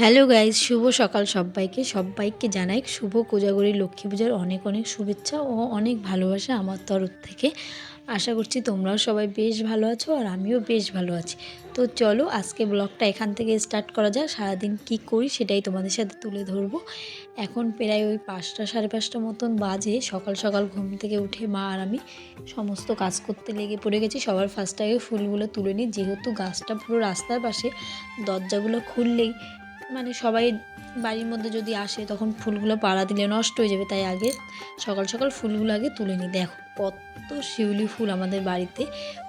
Hello guys শুভ সকাল সবাইকে। সবাইকে জানাই শুভ কোজাগরী লক্ষ্মী পূজার অনেক অনেক শুভেচ্ছা ও অনেক ভালোবাসা আমার তরফ থেকে। আশা করছি তোমরাও সবাই বেশ ভালো আছো আর আমিও বেশ ভালো আছি। তো চলো, আজকে ব্লগটা এখান থেকে স্টার্ট করা যাক। সারাদিন কি করি সেটাই তোমাদের সাথে তুলে ধরবো। এখন প্রায় ওই পাঁচটা সাড়ে পাঁচটা মতন বাজে। সকাল সকাল ঘুম থেকে উঠে মা আর আমি সমস্ত কাজ করতে লেগে পড়ে গেছি। সবার ফার্স্ট আগে ফুলগুলো তুলে নিই। যেহেতু গাছটা পুরো রাস্তার পাশে, দরজাগুলো খুললেই মানে সবাই বাড়ির মধ্যে যদি আসে, তখন ফুলগুলো পাড়া দিলে নষ্ট হয়ে যাবে। তাই আগে সকাল সকাল ফুলগুলো আগে তুলে নিই। দেখো, কত শিউলি ফুল আমাদের বাড়িতে।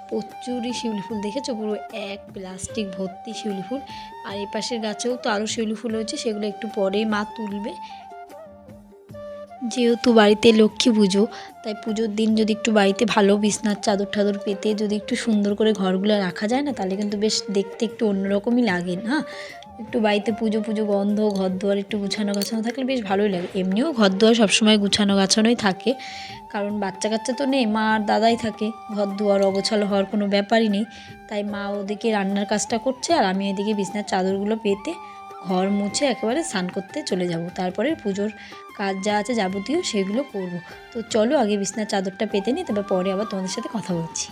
প্রচুরই শিউলি ফুল দেখেছ? পুরো এক প্লাস্টিক ভর্তি শিউলি ফুল। আর এই পাশের গাছেও তো আরও শিউলি ফুল হয়েছে, সেগুলো একটু পরেই মা তুলবে। যেহেতু বাড়িতে লক্ষ্মী পুজো, তাই পুজোর দিন যদি একটু বাড়িতে ভালো বিছনার চাদর টাদর পেতে যদি একটু সুন্দর করে ঘরগুলো রাখা যায় না, তাহলে কিন্তু বেশ দেখতে একটু অন্যরকমই লাগে না? একটু বাড়িতে পুজো পুজো, গন্ধ, ঘর দুয়ার একটু গুছানো, গাছানো থাকলে বেশ ভালোই লাগে। এমনিও ঘর দুয়ার সবসময় গুছানো, গাছানোই থাকে। কারণ বাচ্চা কাচ্চা তো নেই, মা আর দাদাই থাকে। ঘর দুয়ার অগোছালো হওয়ার কোনো ব্যাপারই নেই। তাই মা ওদিকে রান্নার কাজটা করছে আর আমি এদিকে বিছনার চাদরগুলো পেতে ঘর মুছে একেবারে স্নান করতে চলে যাব। তারপরে পুজোর কাজ যা আছে যাবতীয় সেগুলো করব। তো চলো আগে বিছনার চাদরটা পেতে নিই তবে পরে আবার তোমাদের সাথে কথা বলছি।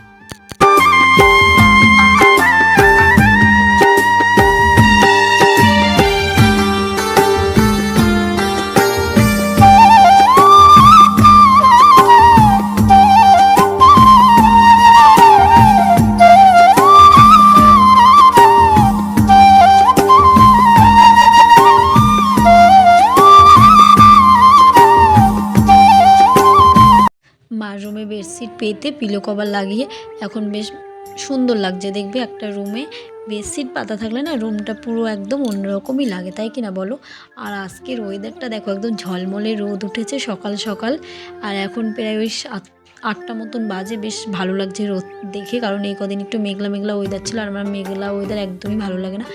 পিলো কভার লাগিয়ে এখন বেশ সুন্দর লাগছে। দেখবে একটা রুমে বেডশিট পাতা থাকলে না রুমটা পুরো একদম অন্যরকমই লাগে, তাই কি না বলো? আর আজকের ওয়েদারটা দেখো একদম ঝলমলে রোদ উঠেছে সকাল সকাল, আর এখন প্রায় ওই আটটা মতন বাজে। বেশ ভালো লাগছে রোদ দেখে, কারণ এই কদিন একটু মেঘলা মেঘলা ওয়েদার ছিল, আর আমার মেঘলা ওয়েদার একদমই ভালো লাগে না।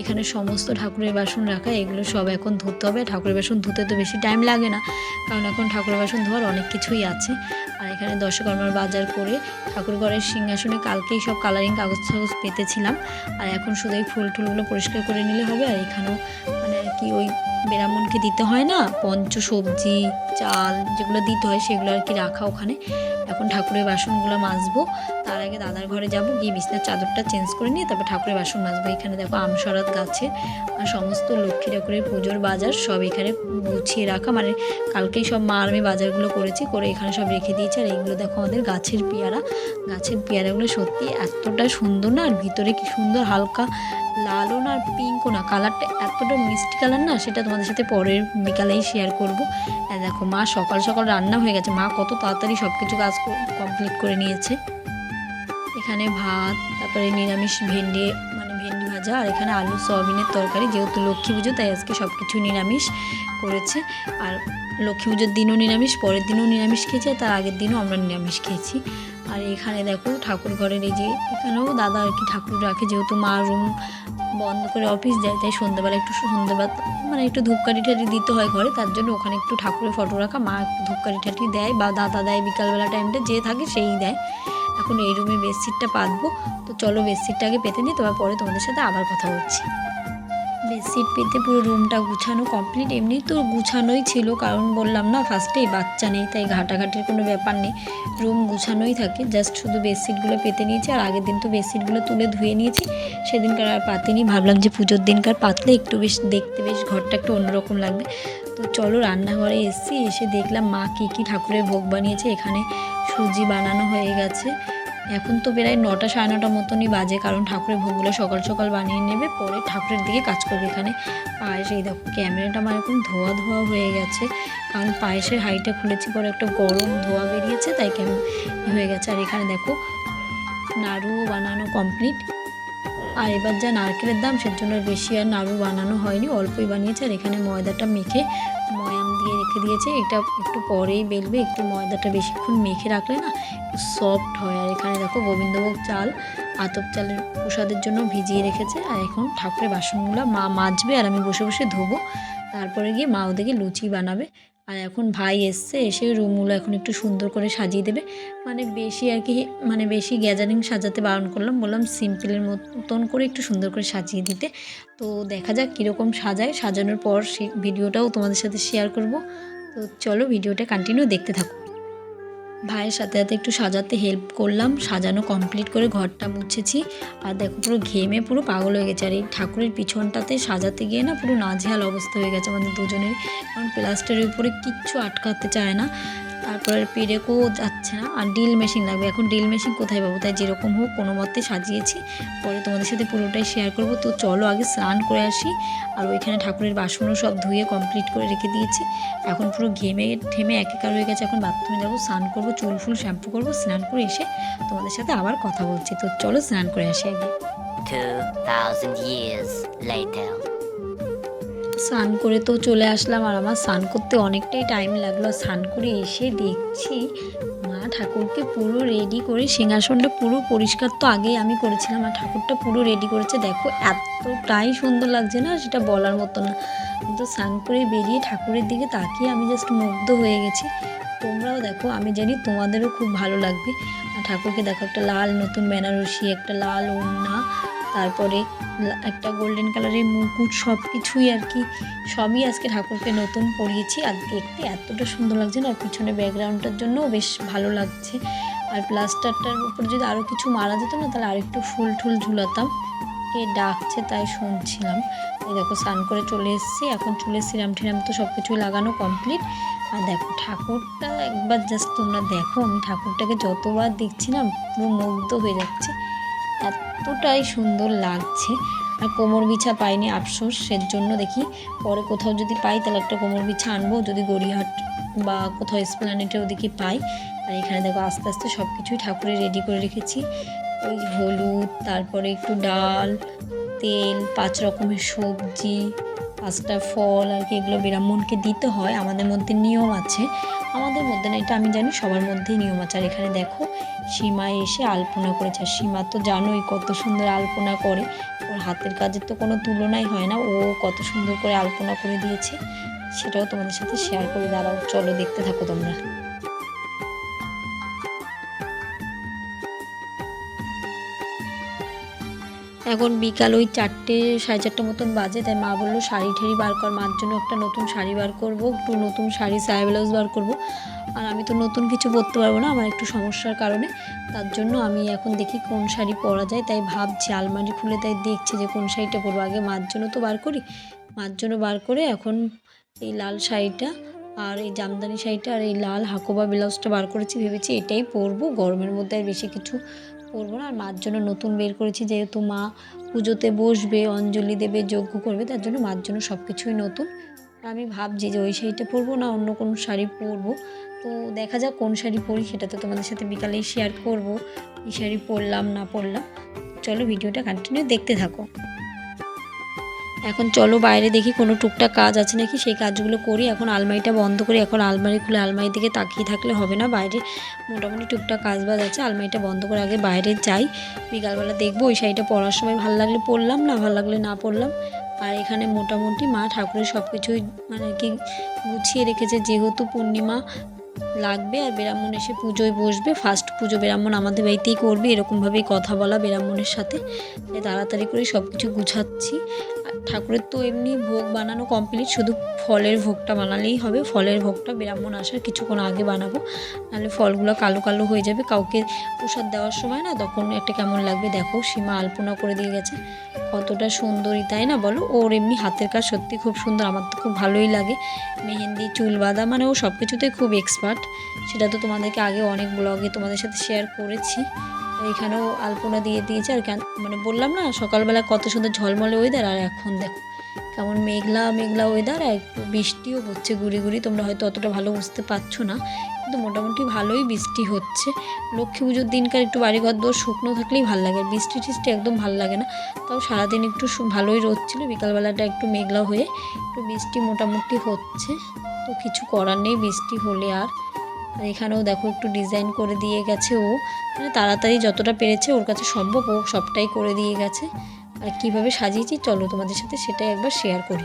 এখানে সমস্ত ঠাকুরের বাসন রাখা, এগুলো সব এখন ধুতে হবে। ঠাকুরের বাসন ধুতে তো বেশি টাইম লাগে না, কারণ এখন ঠাকুরের বাসন ধোয়ার অনেক কিছুই আছে। আর এখানে দশকর্মার বাজার করে ঠাকুর ঘরের সিংহাসনে কালকেই সব কালারিং কাগজ টাগজ পেতেছিলাম। আর এখন শুধু এই ফুল টুলগুলো পরিষ্কার করে নিলে হবে। আর এখানেও মানে আর কি ওই বেরামনকে দিতে হয় না? পঞ্চ সবজি, চাল যেগুলো দিতে হয় সেগুলো আর কি রাখা ওখানে। এখন ঠাকুরের বাসনগুলো মাজবো। তার আগে দাদার ঘরে যাব, গিয়ে বিছনার চাদরটা চেঞ্জ করে নিয়ে তারপর ঠাকুরের বাসন মাজবো। এখানে দেখো আমসরাত গাছে আর সমস্ত লক্ষ্মী ঠাকুরের পুজোর বাজার সব এখানে গুছিয়ে রাখা। মানে কালকেই সব মা আমি বাজারগুলো করেছি, করে এখানে সব রেখে দিয়েছি। আর এইগুলো দেখো আমাদের গাছের পেয়ারা। গাছের পেয়ারাগুলো সত্যি এতটা সুন্দর না, আর ভিতরে কি সুন্দর হালকা লালও না আর পিঙ্কও না। কালারটা এতটা মিষ্টি কালার না, সেটা তোমাদের সাথে পরের বিকালেই শেয়ার করব। দেখো মা সকাল সকাল রান্না হয়ে গেছে। মা কত তাড়াতাড়ি সব কিছু কাজ কমপ্লিট করে নিয়েছে। এখানে ভাত, তারপরে নিরামিষ ভেন্ডি মানে ভেন্ডি ভাজা, আর এখানে আলু, সয়াবিনের তরকারি, যেহেতু লক্ষ্মী পুজো, তাই আজকে সব কিছু নিরামিষ করেছে। আর লক্ষ্মী পুজোর দিনও নিরামিষ, পরের দিনও নিরামিষ খেয়েছি তার আগের দিনও আমরা নিরামিষ খেয়েছি। আর এখানে দেখো, ঠাকুর ঘরের এই যে, এখানেও দাদা আর কি ঠাকুর রাখে, যেহেতু মা রুম বন্ধ করে অফিস যায়, তাই সন্ধ্যাবেলা একটু সন্ধ্যাবেলা মানে একটু ধূপকাঠি ঠাটি দিতে হয় ঘরে, তার জন্য ওখানে একটু ঠাকুরের ফটো রাখা, মা ধূপকাঠি ঠাটি দেয়, বা দাদা দেয় বিকালবেলা টাইমটা যে থাকে সেই দেয়। এখন এই রুমে বেডশিটটা পাতবো। তো চলো বেডশিটটা আগে পেতে নিই, তোমার পরে তোমাদের সাথে আবার কথা বলছি বেডশিট পেতে পুরো রুমটা গুছানো কমপ্লিট এমনি তো গুছানোই ছিল, কারণ বললাম না ফার্স্টেই বাচ্চা নেই, তাই ঘাটাঘাটির কোনো ব্যাপার নেই। রুম গুছানোই থাকে জাস্ট শুধু বেডশিটগুলো পেতে নিয়েছি, আর আগের দিন তো বেডশিটগুলো তুলে ধুয়ে নিয়েছি। সেদিনকার আর পাতিনি, ভাবলাম যে পুজোর দিনকার পাতলে একটু বেশ দেখতে বেশ ঘরটা একটু অন্যরকম লাগবে। তো চলো রান্নাঘরে এসেছি, এসে দেখলাম মা কী কী ঠাকুরের ভোগ বানিয়েছে, এখানে সুজি বানানো হয়ে গেছে। এখন তো প্রায় নটা সাড়ে নটা মতনই বাজে, কারণ ঠাকুরের ভোগগুলো সকাল সকাল বানিয়ে নেবে, পরে ঠাকুরের দিকে কাজ করবে এখানে। পায়েস, এই দেখো ক্যামেরাটা আমার এখন ধোয়া ধোয়া হয়ে গেছে, কারণ পায়েসের হাইটা খুলেছি, পরে একটা গরম ধোয়া বেরিয়েছে, তাই কেমন হয়ে গেছে। আর এখানে দেখো নাড়ুও বানানো কমপ্লিট আর এবার যা নারকেলের দাম সেজন্য বেশি আর নাড়ু বানানো হয়নি। অল্পই বানিয়েছে আর এখানে ময়দাটা মেখে ময়াম দিয়ে রেখে দিয়েছে। এটা একটু পরেই বেলবে, একটু ময়দাটা বেশিক্ষণ মেখে রাখলে না সফট হয়। আর এখানে দেখো গোবিন্দভোগ চাল, আতপ চালের প্রসাদের জন্য ভিজিয়ে রেখেছে। আর এখন ঠাকুরের বাসনগুলো মা মাজবে আর আমি বসে বসে ধোবো। তারপরে গিয়ে মা ওদেরকে লুচি বানাবে। আর এখন ভাই এসছে, এসে রুমগুলো এখন একটু সুন্দর করে সাজিয়ে দেবে। মানে বেশি আর কি মানে বেশি গ্যাজারিং সাজাতে বারণ করলাম, বললাম সিম্পলের মতন করে একটু সুন্দর করে সাজিয়ে দিতে। তো দেখা যাক কীরকম সাজায়, সাজানোর পর সে ভিডিওটাও তোমাদের সাথে শেয়ার করব। তো চলো ভিডিওটা কন্টিনিউ দেখতে থাকো। ভাইয়ের সাথে সাথে একটু সাজাতে হেল্প করলাম। সাজানো কমপ্লিট করে ঘরটা মুছেছি। আর দেখো পুরো ঘেমে পুরো পাগল হয়ে গেছে। আর এই ঠাকুরের পিছনটাতে সাজাতে গিয়ে না পুরো নাজেহাল অবস্থা হয়ে গেছে আমাদের দুজনের। কারণ প্লাস্টারের উপরে কিচ্ছু আটকাতে চায় না। তারপরে পেরেকও যাচ্ছে না। আর ডিল মেশিন লাগবে। এখন ডিল মেশিন কোথায় পাবো? তাই যেরকম হোক কোনো মতে সাজিয়েছি। পরে তোমাদের সাথে পুরোটাই শেয়ার করব। তো চলো আগে স্নান করে আসি। আর ওইখানে ঠাকুরের বাসনও সব ধুয়ে কমপ্লিট করে রেখে দিয়েছি। এখন পুরো ঘেমে ঠেমে একাকার হয়ে গেছে। এখন বাথরুমে যাব স্নান করব চুল ফুল শ্যাম্পু করব স্নান করে এসে তোমাদের সাথে আবার কথা বলছি। তো চলো স্নান করে আসি আগে। 2,000 years later. স্নান করে তো চলে আসলাম আর আমার স্নান করতে অনেকটাই টাইম লাগল। স্নান করে এসে দেখছি মা ঠাকুরকে পুরো রেডি করে সিংহাসনটা পুরো পরিষ্কার তো আগেই আমি করেছিলাম, আর ঠাকুরটা পুরো রেডি করেছে। দেখো এতটাই সুন্দর লাগছে না, সেটা বলার মতো না। তো স্নান করে বেরিয়ে ঠাকুরের দিকে তাকিয়ে আমি জাস্ট মুগ্ধ হয়ে গেছি। তোমরাও দেখো, আমি জানি তোমাদেরও খুব ভালো লাগবে। আর ঠাকুরকে দেখো একটা লাল নতুন বেনারসি, একটা লাল ওড়না তারপরে একটা গোল্ডেন কালারের মুকুট সব কিছুই আর কি, সবই আজকে ঠাকুরকে নতুন পরিয়েছি আর দেখতে এতটা সুন্দর লাগছে না, আর পিছনে ব্যাকগ্রাউন্ডটার জন্যও বেশ ভালো লাগছে। আর প্লাস্টারটার উপর যদি আরও কিছু মারা যেত না, তাহলে আরেকটু ফুল টুল ঝুলাতাম। কে ডাকছে তাই শুনছিলাম। এই দেখো, স্নান করে চলে এসেছি। এখন চুলে সিরাম টিরাম তো সব কিছুই লাগানো কমপ্লিট আর দেখো, ঠাকুরটা একবার জাস্ট তোমরা দেখো, আমি ঠাকুরটাকে যতবার দেখছি না, পুরো মুগ্ধ হয়ে যাচ্ছে। এতটাই সুন্দর লাগছে। আর কোমর বিছা পাইনি, আফসোস। সের জন্য দেখি পরে কোথাও যদি পাই, তাহলে একটা কোমর বিছা আনব। যদি গড়িয়াহাট বা কোথাও এসপ্লানেটে ওদিকে পাই। আর এখানে দেখো আস্তে আস্তে সব কিছুই ঠাকুরের রেডি করে রেখেছি। ওই হলুদ, তারপরে একটু ডাল, তেল, পাঁচ রকমের সবজি, পাঁচটা ফল আর কি, এগুলো ব্রাহ্মণকে দিতে হয়। আমাদের মধ্যে নিয়ম আছে। আমাদের মধ্যে না, এটা আমি জানি সবার মধ্যেই নিয়ম আচার এখানে দেখো, সীমা এসে আলপনা করেছে। আর সীমা তো জানোই কত সুন্দর আলপনা করে। ওর হাতের কাজের তো কোনো তুলনাই হয় না। ও কত সুন্দর করে আলপনা করে দিয়েছে। সেটাও তোমাদের সাথে শেয়ার করে দাঁড়াও। চলো দেখতে থাকো তোমরা। এখন বিকাল ওই চারটে, সাড়ে চারটে মতন বাজে, তাই মা বলল শাড়ি ঠাড়ি বার কর। মার জন্য একটা নতুন শাড়ি বার করব, একটু নতুন শাড়ি, সায়া ব্লাউজ বার করব। আর আমি তো নতুন কিছু পরতে পারব না, আমার একটু সমস্যার কারণে। তার জন্য আমি এখন দেখি কোন শাড়ি পরা যায়, তাই ভাবছি আলমারি খুলে তাই দেখছি যে কোন শাড়িটা পরবো। আগে মার জন্য তো বার করি, মার জন্য বার করে এখন এই লাল শাড়িটা আর এই জামদানি শাড়িটা আর এই লাল হাকোবা ব্লাউজটা বার করেছি, ভেবেছি এটাই পরবো। গরমের মধ্যে আর বেশি কিছু পরবো না। আর মার জন্য নতুন বের করেছি, যেহেতু মা পুজোতে বসবে, অঞ্জলি দেবে, যজ্ঞ করবে, তার জন্য মার জন্য সব কিছুই নতুন আমি ভাবছি যে ওই শাড়িটা পরবো না, অন্য কোনো শাড়ি পরবো। তো দেখা যাক কোন শাড়ি পরি, সেটা তো তোমাদের সাথে বিকালেই শেয়ার করব। এই শাড়ি পরলাম, না পরলাম। চলো ভিডিওটা কন্টিনিউ দেখতে থাকো। এখন চলো বাইরে দেখি কোনো টুকটাক কাজ আছে নাকি। সেই কাজগুলো করি। এখন আলমারিটা বন্ধ করি। এখন আলমারি খুলে আলমারির দিকে তাকিয়ে থাকলে হবে না। বাইরে মোটামুটি টুকটাক কাজ বাজ আছে। আলমারিটা বন্ধ করে আগে বাইরে যাই। বিকালবেলা দেখব। ওই শাড়িটা পরার সময় ভালো লাগলে পরলাম, না ভালো লাগলে না পরলাম। আর এখানে মোটামুটি মা ঠাকুরের সব কিছুই মানে কি গুছিয়ে রেখেছে। যেহেতু পূর্ণিমা লাগবে আর ব্রাহ্মণ এসে পুজোয় বসবে ফার্স্ট পুজো ব্রাহ্মণ আমাদের বাড়িতেই করবে। এরকমভাবেই কথা বলা ব্রাহ্মণের সাথে। তাড়াতাড়ি করে সব কিছু গুছাচ্ছি। ঠাকুরের তো এমনি ভোগ বানানো কমপ্লিট শুধু ফলের ভোগটা বানালেই হবে। ফলের ভোগটা ব্রাহ্মণ আসার কিছুক্ষণ আগে বানাবো। নাহলে ফলগুলো কালো কালো হয়ে যাবে। কাউকে প্রসাদ দেওয়ার সময় না তখন একটা কেমন লাগবে দেখো, সীমা আলপনা করে দিয়ে গেছে। কতটা সুন্দরী, তাই না বলো? ওর এমনি হাতের কাজ সত্যি খুব সুন্দর, আমার তো খুব ভালোই লাগে। মেহেন্দি, চুল বাঁধা মানে ও সব কিছুতেই খুব এক্সপার্ট সেটা তো তোমাদেরকে আগে অনেক ব্লগে তোমাদের সাথে শেয়ার করেছি। এখানেও আলপনা দিয়ে দিয়েছে আর কেন- মানে বললাম না, সকালবেলা কত সুন্দর ঝলমলে ওয়েদার আর এখন দেখো, কেমন মেঘলা মেঘলা ওয়েদার আর একটু বৃষ্টিও হচ্ছে গুড়ি গুড়ি, তোমরা হয়তো অতটা ভালো বুঝতে পারছ না, কিন্তু মোটামুটি ভালোই বৃষ্টি হচ্ছে। লক্ষ্মী পুজোর দিনকার একটু বাড়িঘর দোর শুকনো থাকলেই ভালো লাগে, বৃষ্টি টিষ্টি একদম ভালো লাগে না, তাও সারাদিন একটু ভালোই রোদ ছিল, বিকালবেলাটা একটু মেঘলা হয়ে একটু বৃষ্টি মোটামুটি হচ্ছে, তো কিছু করার নেই, বৃষ্টি হলে আর আর এখানেও দেখো একটু ডিজাইন করে দিয়ে গেছে ও। মানে তাড়াতাড়ি যতটা পেরেছে ওর কাছে সম্ভব ও সবটাই করে দিয়ে গেছে। আর কীভাবে সাজিয়েছি, চলো তোমাদের সাথে সেটাই একবার শেয়ার করি।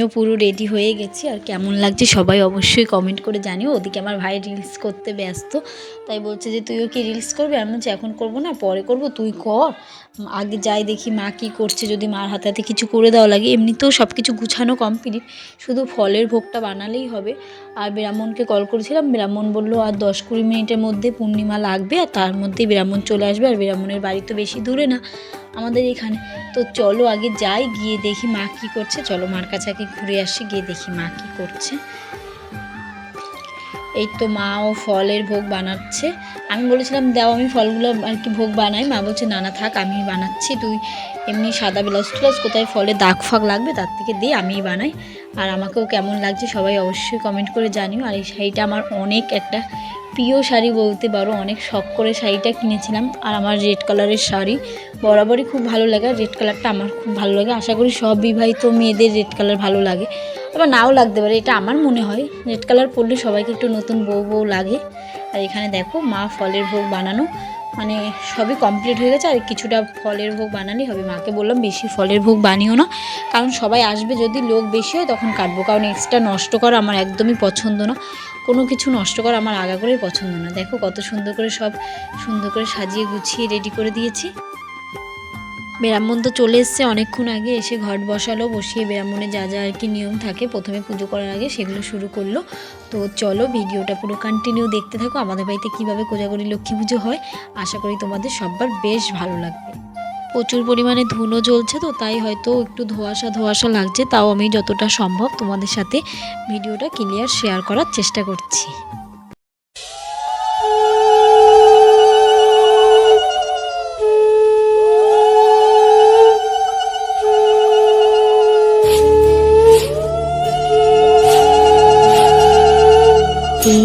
আমিও পুরো রেডি হয়ে গেছি। আর কেমন লাগছে সবাই অবশ্যই কমেন্ট করে জানিও। ওদিকে আমার ভাই রিলস করতে ব্যস্ত। তাই বলছে যে, তুইও কি রিলস করবি? আমি বলছি, এখন করব না, পরে করব, তুই কর। আগে যাই দেখি মা কী করছে, যদি মার হাতে হাতে কিছু করে দেওয়া লাগে। এমনিতেও সব কিছু গুছানো কমপ্লিট শুধু ফলের ভোগটা বানালেই হবে। আর ব্রাহ্মণকে কল করেছিলাম। ব্রাহ্মণ বলল, আর দশ কুড়ি মিনিটের মধ্যে পূর্ণিমা লাগবে, আর তার মধ্যেই ব্রাহ্মণ চলে আসবে। আর ব্রাহ্মণের বাড়ি তো বেশি দূরে না আমাদের এখানে। তো চলো আগে যাই, গিয়ে দেখি মা কী করছে। চলো মার কাছে আগে ঘুরে আসি, গিয়ে দেখি মা কী করছে। এই তো মা ও ফলের ভোগ বানাচ্ছে। আমি বলেছিলাম, দাও, আমি ফলগুলো আর কি ভোগ বানাই। মা বলছে, না না, থাক, আমি বানাচ্ছি, তুই এমনি সাদা ব্লাউজ টুলাউজ কোথায় ফলে দাগ ফাগ লাগবে তার থেকে দিয়ে আমিই বানাই। আর আমাকেও কেমন লাগছে সবাই অবশ্যই কমেন্ট করে জানিও। আর এই শাড়িটা আমার অনেক একটা প্রিয় শাড়ি বলতে পারো, অনেক শখ করে শাড়িটা কিনেছিলাম। আর আমার রেড কালারের শাড়ি বরাবরই খুব ভালো লাগে রেড কালারটা আমার খুব ভালো লাগে। আশা করি সব বিবাহিত মেয়েদের রেড কালার ভালো লাগে। আবার নাও লাগতে পারে, এটা আমার মনে হয়। রেড কালার পরলে সবাইকে একটু নতুন বউ বউ লাগে। আর এখানে দেখো, মা ফলের ভোগ বানানো। মানে সবই কমপ্লিট হয়ে গেছে, আর কিছুটা ফলের ভোগ বানালেই হবে। মাকে বললাম, বেশি ফলের ভোগ বানিও না। কারণ সবাই আসবে, যদি লোক বেশি হয় তখন কাটবো। কারণ এক্সট্রা নষ্ট করা আমার একদমই পছন্দ না। কোনো কিছু নষ্ট করা আমার আগা করেই পছন্দ না। দেখো কত সুন্দর করে সব সুন্দর করে সাজিয়ে গুছিয়ে রেডি করে দিয়েছি। ব্রাহ্মণ তো চলে এসছে অনেকক্ষণ আগে, এসে ঘট বসালো, বসিয়ে ব্রাহ্মণে যা যা আর কি নিয়ম থাকে, প্রথমে পুজো করার আগে সেগুলো শুরু করল। তো চলো ভিডিওটা পুরো কন্টিনিউ দেখতে থাকো, আমাদের বাড়িতে কীভাবে কোজাগরি লক্ষ্মী পুজো হয়। আশা করি তোমাদের সবার বেশ ভালো লাগবে। প্রচুর পরিমাণে ধুনো জ্বলছে তো, তাই হয়তো একটু ধোয়াশা ধোয়াশা লাগছে, তাও আমি যতটা সম্ভব তোমাদের সাথে ভিডিওটা ক্লিয়ার শেয়ার করার চেষ্টা করছি।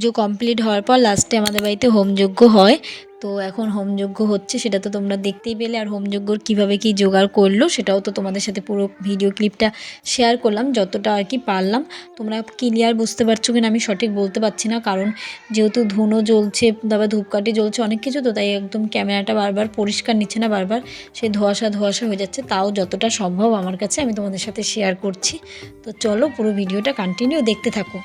পুজো কমপ্লিট হওয়ার পর লাস্টে আমাদের বাড়িতে হোমযজ্ঞ হয়। তো এখন হোমযজ্ঞ হচ্ছে, সেটা তো তোমরা দেখতেই পেলে। আর হোমযজ্ঞর কীভাবে কী জোগাড় করল, সেটাও তো তোমাদের সাথে পুরো ভিডিও ক্লিপটা শেয়ার করলাম, যতটা আর কি পারলাম। তোমরা ক্লিয়ার বুঝতে পারছ কিনা আমি সঠিক বলতে পারছি না, কারণ যেহেতু ধুনো জ্বলছে, তারপর ধূপকাঠি জ্বলছে অনেক কিছু, তো তাই একদম ক্যামেরাটা বারবার পরিষ্কার নিচ্ছে না, বারবার সে ধোয়াশা ধোয়াশা হয়ে যাচ্ছে। তাও যতটা সম্ভব আমার কাছে আমি তোমাদের সাথে শেয়ার করছি। তো চলো পুরো ভিডিওটা কন্টিনিউ দেখতে থাকো।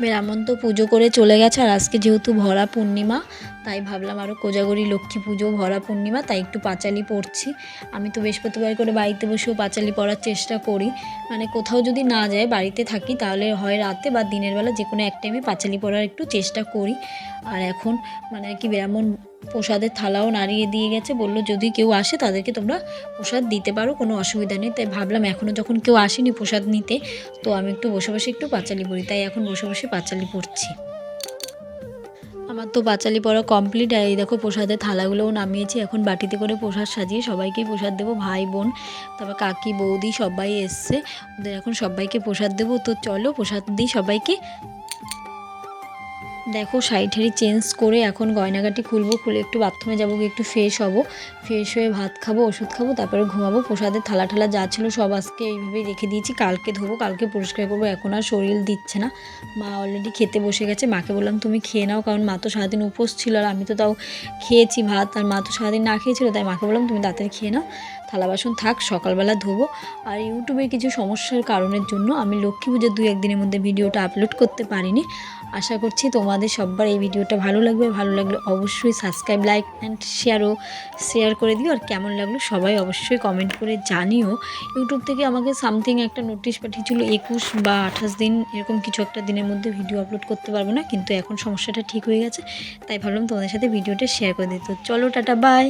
ব্রাহ্মণ তো পুজো করে চলে গেছে আর আজকে যেহেতু ভরা পূর্ণিমা, তাই ভাবলাম আরও কোজাগরি লক্ষ্মী পুজো, ভরা পূর্ণিমা, তাই একটু পাঁচালি পড়ছি। আমি তো বৃহস্পতিবার করে বাড়িতে বসেও পাঁচালি পড়ার চেষ্টা করি। মানে কোথাও যদি না যায় বাড়িতে থাকি, তাহলে হয় রাতে বা দিনের বেলা যে কোনো এক টাইমে পাঁচালি পড়ার একটু চেষ্টা করি। আর এখন মানে আর কি ব্রাহ্মণ প্রসাদের থালাও নাড়িয়ে দিয়ে গেছে, বলল, যদি কেউ আসে তাদেরকে তোমরা প্রসাদ দিতে পারো, কোনো অসুবিধা নেই। তাই ভাবলাম এখনও যখন কেউ আসেনি প্রসাদ নিতে, তো আমি একটু বসে বসে একটু পাঁচালি পড়ি। তাই এখন বসে বসে পাঁচালি পড়ছি। আমার তো পাঁচালি পড়া কমপ্লিট, আর এই দেখো প্রসাদের থালাগুলোও নামিয়েছি। এখন বাটিতে করে প্রসাদ সাজিয়ে সবাইকেই প্রসাদ দেবো, ভাই, বোন, তারপর কাকি, বৌদি সবাই এসছে। ওদের এখন সবাইকে প্রসাদ দেবো। তো চলো প্রসাদ দিই সবাইকে। দেখো, শাড়ি ঠাড়ি চেঞ্জ করে এখন গয়নাগাটি খুলবো, খুলে একটু বাথরুমে যাব একটু ফ্রেশ হব। ফ্রেশ হয়ে ভাত খাব, ওষুধ খাব, তারপরে ঘুমাবো। প্রসাদের থালা ঠালা যা ছিল সব আজকে এইভাবেই রেখে দিয়েছি। কালকে ধোবো, কালকে পরিষ্কার করব, এখন আর শরীর দিচ্ছে না। মা অলরেডি খেতে বসে গেছে, মাকে বললাম, তুমি খেয়ে নাও, কারণ মা তো সারাদিন উপোস ছিল আর আমি তো তাও খেয়েছি ভাত, আর মা তো সারাদিন না খেয়েছিল, তাই মাকে বললাম, তুমি তাড়াতাড়ি খেয়ে নাও। থালা বাসন থাক, সকালবেলা ধোবো। আর ইউটিউবের কিছু সমস্যার কারণের জন্য আমি লক্ষ্মী পুজোর দু একদিনের মধ্যে ভিডিওটা আপলোড করতে পারিনি। আশা করছি তোমাদের সব্বার এই ভিডিওটা ভালো লাগবে। ভালো লাগলে অবশ্যই সাবস্ক্রাইব লাইক অ্যান্ড শেয়ারও শেয়ার করে দিও। আর কেমন লাগল সবাই অবশ্যই কমেন্ট করে জানিও। ইউটিউব থেকে আমাকে সামথিং একটা নোটিশ পাঠিয়েছিল, একুশ বা আঠাশ দিন এরকম কিছু একটা দিনের মধ্যে ভিডিও আপলোড করতে পারব না, কিন্তু এখন সমস্যাটা ঠিক হয়ে গেছে। তাই ভাবলাম তোমাদের সাথে ভিডিওটা শেয়ার করে দিত চলো, টাটা বাই